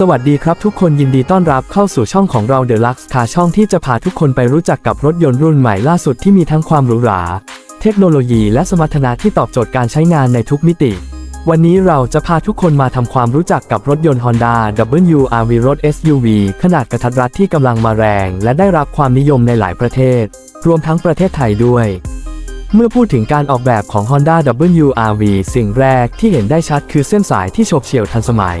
สวัสดีครับทุกคนยินดีต้อนรับเข้าสู่ช่องของเรา The Lux Car ช่องที่จะพาทุกคนไปรู้จักกับรถยนต์รุ่นใหม่ล่าสุดที่มีทั้งความหรูหรา เทคโนโลยีและสมรรถนะที่ตอบโจทย์การใช้งานในทุกมิติ วันนี้เราจะพาทุกคนมาทำความรู้จักกับรถยนต์ Honda WRV รถ SUV ขนาดกระทัดรัดที่กำลังมาแรง และได้รับความนิยมในหลายประเทศ รวมทั้งประเทศไทยด้วยเมื่อพูดถึงการออกแบบของ Honda WRV สิ่งแรกที่เห็นได้ชัดคือเส้นสายที่โฉบเฉี่ยวทันสมัย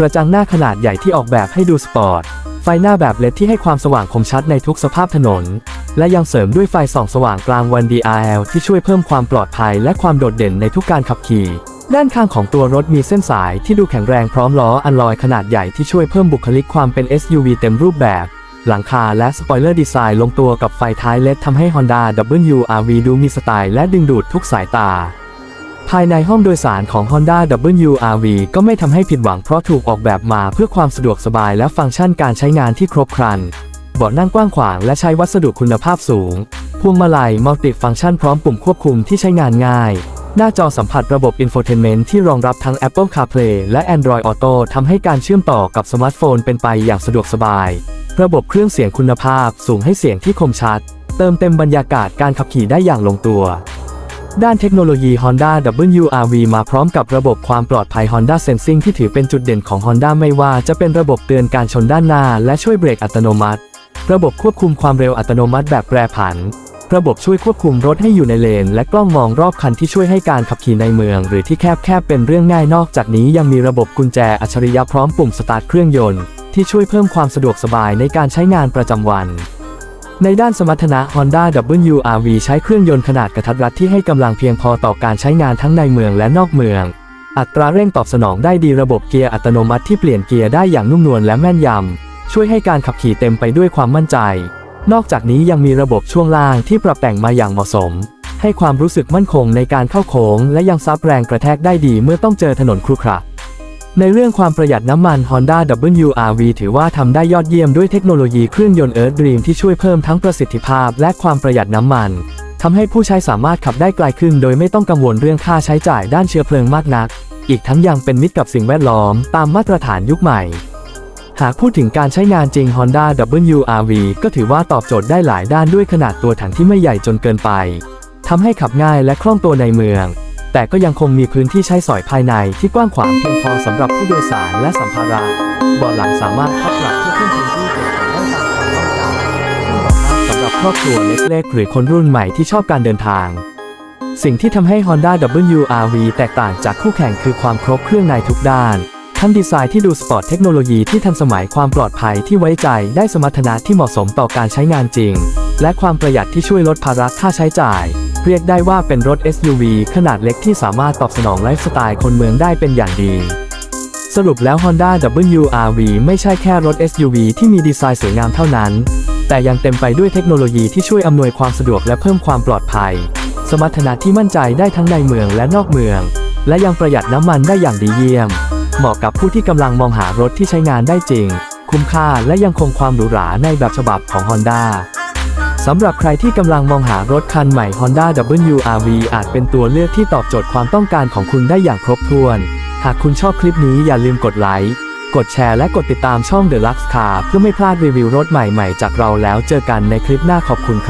กระจังหน้าขนาดใหญ่ที่ออกแบบให้ดูสปอร์ต ไฟหน้าแบบเลดที่ให้ความสว่างคมชัดในทุกสภาพถนน และยังเสริมด้วยไฟส่องสว่างกลางวัน DRL ที่ช่วยเพิ่มความปลอดภัยและความโดดเด่นในทุกการขับขี่ ด้านข้างของตัวรถมีเส้นสายที่ดูแข็งแรงพร้อมล้ออันลอยขนาดใหญ่ที่ช่วยเพิ่มบุคลิกความเป็น SUV เต็มรูปแบบ หลังคาและสปอยเลอร์ดีไซน์ลงตัวกับไฟท้ายเลดทำให้ Honda WRV ดูมีสไตล์และดึงดูดทุกสายตา ภายในห้องโดยสารของ Honda WRV ก็ไม่ทำให้ผิดหวังเพราะถูกออกแบบมาเพื่อความสะดวกสบายและฟังก์ชันการใช้งานที่ครบครันเบาะนั่งกว้างขวางและใช้วัสดุคุณภาพสูง พวงมาลัยมัลติฟังก์ชันพร้อมปุ่มควบคุมที่ใช้งานง่าย หน้าจอสัมผัสระบบ Infotainment ที่รองรับทั้ง Apple CarPlay และ Android Auto ทำให้การเชื่อมต่อกับสมาร์ทโฟนเป็นไปอย่างสะดวกสบาย ระบบเครื่องเสียงคุณภาพสูงให้เสียงที่คมชัด เติมเต็มบรรยากาศการขับขี่ได้อย่างลงตัว ด้านเทคโนโลยี Honda WRV มาพร้อมกับระบบความปลอดภัย Honda Sensing ที่ถือเป็นจุดเด่นของ Honda ไม่ว่าจะเป็นระบบเตือนการชนด้านหน้า และช่วยเบรกอัตโนมัติ ระบบควบคุมความเร็วอัตโนมัติแบบแปรผัน ระบบช่วยควบคุมรถให้อยู่ในเลน และกล้องมองรอบคันที่ช่วยให้การขับขี่ในเมือง หรือที่แคบๆเป็นเรื่องง่ายนอกจากนี้ยังมีระบบกุญแจอัจฉริยะพร้อมปุ่มสตาร์ทเครื่องยนต์ที่ช่วยเพิ่มความสะดวกสบายในการใช้งานประจำวัน ในด้านสมรรถนะ Honda WRV ใช้เครื่องยนต์ขนาดกระทัดรัดที่ให้กำลังเพียงพอต่อการใช้งานทั้งในเมืองและนอกเมือง อัตราเร่งตอบสนองได้ดีระบบเกียร์อัตโนมัติที่เปลี่ยนเกียร์ได้อย่างนุ่มนวลและแม่นยำ ช่วยให้การขับขี่เต็มไปด้วยความมั่นใจ นอกจากนี้ยังมีระบบช่วงล่างที่ปรับแต่งมาอย่างเหมาะสม ให้ความรู้สึกมั่นคงในการเข้าโค้ง และยังซับแรงกระแทกได้ดีเมื่อต้องเจอถนนครุขระ ในเรื่องความประหยัดน้ำมัน Honda WRV ถือว่าทำได้ยอดเยี่ยมด้วยเทคโนโลยีเครื่องยนต์ Earth Dream ที่ช่วยเพิ่มทั้งประสิทธิภาพและความประหยัดน้ำมันทำให้ผู้ใช้สามารถขับได้ไกลขึ้น โดยไม่ต้องกังวลเรื่องค่าใช้จ่ายด้านเชื้อเพลิงมากนัก อีกทั้งยังเป็นมิตรกับสิ่งแวดล้อมตามมาตรฐานยุคใหม่ หากพูดถึงการใช้งานจริง Honda WRV ก็ถือว่าตอบโจทย์ได้หลายด้านด้วยขนาดตัวถังที่ไม่ใหญ่จนเกินไปทำให้ขับง่ายและคล่องตัวในเมือง แต่ก็ยังคงมีพื้นที่ใช้สอยภายในที่กว้างขวางเพียงพอสำหรับผู้โดยสารและสัมภาระเบาะหลังสามารถพับปรับเพื่อเพิ่มพื้นที่เก็บของได้ตามความต้องการซึ่งเหมาะมากสำหรับครอบครัวเล็กๆหรือคนรุ่นใหม่ที่ชอบการเดินทาง สิ่งที่ทำให้ Honda WRV แตกต่างจากคู่แข่งคือความครบเครื่องในทุกด้านทั้งดีไซน์ที่ดูสปอร์ตเทคโนโลยีที่ทันสมัยความปลอดภัยที่ไว้ใจได้สมรรถนะที่เหมาะสมต่อการใช้งานจริง และความประหยัดที่ช่วยลดภาระค่าใช้จ่าย เรียกได้ว่าเป็นรถ SUV ขนาดเล็กที่สามารถตอบสนองไลฟ์สไตล์คนเมืองได้เป็นอย่างดี สรุปแล้ว Honda WRV ไม่ใช่แค่รถ SUV ที่มีดีไซน์สวยงามเท่านั้น แต่ยังเต็มไปด้วยเทคโนโลยีที่ช่วยอำนวยความสะดวกและเพิ่มความปลอดภัย สมรรถนะที่มั่นใจได้ทั้งในเมืองและนอกเมือง และยังประหยัดน้ำมันได้อย่างดีเยี่ยม เหมาะกับผู้ที่กำลังมองหารถที่ใช้งานได้จริง คุ้มค่าและยังคงความหรูหราในแบบฉบับของ Honda สำหรับใครที่กำลังมองหารถคันใหม่ Honda WRV อาจเป็นตัวเลือกที่ตอบโจทย์ความต้องการของคุณได้อย่างครบถ้วน หากคุณชอบคลิปนี้อย่าลืมกดไลค์ กดแชร์และกดติดตามช่อง The Lux Car เพื่อไม่พลาดรีวิวรถใหม่ๆ จากเราแล้วเจอกันในคลิปหน้าขอบคุณครับ